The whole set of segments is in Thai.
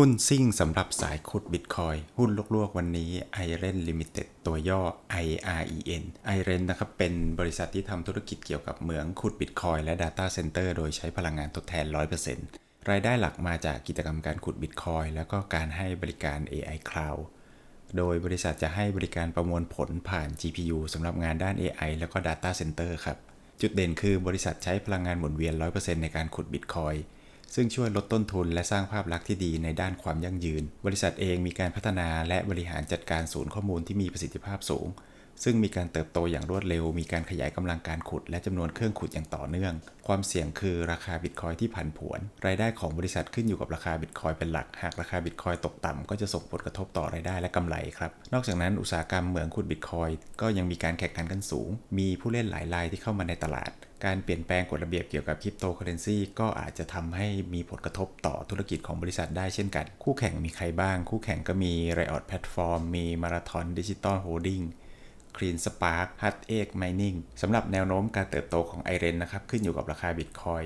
หุ้นซิ่งสำหรับสายขุดบิตคอยหุ้นลวกๆ วันนี้ i r e n Limited ตัวย่อ IREN i r e n นะครับเป็นบริษัทที่ทำธุรกิจเกี่ยวกับเหมืองขุดบิตคอยและ Data Center โดยใช้พลังงานทดแทน 100%รายได้หลักมาจากกิจกรรมการขุดบิตคอยแล้วก็การให้บริการ AI Cloud โดยบริษัทจะให้บริการประมวลผลผ่าน GPU สำหรับงานด้าน AI แล้วก็ Data Center ครับ จุดเด่นคือบริษัทใช้พลังงานหมุนเวียน 100%ในการขุดบิตคอย ซึ่งช่วยลดต้นทุนและสร้างภาพลักษณ์ที่ดีในด้านความยั่งยืน บริษัทเองมีการพัฒนาและบริหารจัดการศูนย์ข้อมูลที่มีประสิทธิภาพสูง ซึ่งมีการเติบโตอย่างรวดเร็ว มีการขยายกำลังการขุด และจำนวนเครื่องขุดอย่างต่อเนื่อง ความเสี่ยงคือราคาบิตคอยที่ผันผวน รายได้ของบริษัทขึ้นอยู่กับราคาบิตคอยเป็นหลัก หากราคาบิตคอยตกต่ำก็จะส่งผลกระทบต่อรายได้และกำไรครับ นอกจากนั้นอุตสาหกรรมเหมืองขุดบิตคอยก็ยังมีการแข่งขันกันสูง มีผู้เล่นหลายรายที่เข้ามาในตลาด การเปลี่ยนแปลงกฎระเบียบเกี่ยวกับคริปโตเคอเรนซีก็อาจจะทำให้มีผลกระทบต่อธุรกิจของบริษัทได้เช่นกัน คู่แข่งมีใครบ้าง คู่แข่งก็มี Riot Platform มี Marathon Digital Holding Clean Spark Hut Egg Mining สำหรับแนวโน้มการเติบโตของ i r e n นะครับขึ้นอยู่กับราคาบิตคอย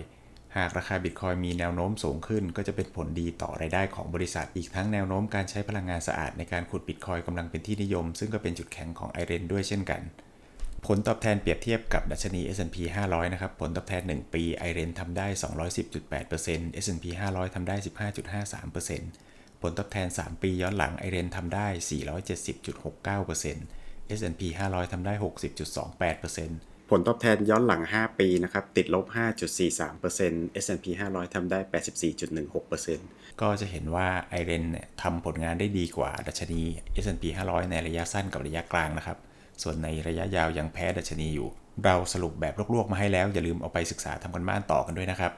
หากราคาบิตคอยมีแนวโน้มสูงขึ้น ก็จะเป็นผลดีต่อรายได้ของบริษัท อีกทั้งแนวโน้มการใช้พลังงานสะอาดในการขุดบิตคอยกำลังเป็นที่นิยม ซึ่งก็เป็นจุดแข็งของ i r e n ด้วยเช่นกัน ผลตอบแทนเปรียบเทียบกับดัชนี S&P 500 นะครับ ผลตอบแทน 1 ปี i r e n ทำได้ 210.8% S&P 500 ทำได้ 15.53%ผลตอบแทน 3 ปีย้อนหลัง i r e n ทำได้ 470.69% S&P 500 ทำได้ 60.28%ผลตอบแทนย้อนหลัง 5 ปีนะครับ ติดลบ 5.43% S&P 500 ทำได้ 84.16%ก็จะเห็นว่า i r e n เนี่ยทำผลงานได้ดีกว่าดัชนี S&P 500 ในระยะสั้นกับระยะกลางนะครับ ส่วนในระยะยาวยังแพ้ดัชนีอยู่ เราสรุปแบบลวกๆมาให้แล้วอย่าลืมเอาไปศึกษาทำกันบ้านต่อกันด้วยนะครับ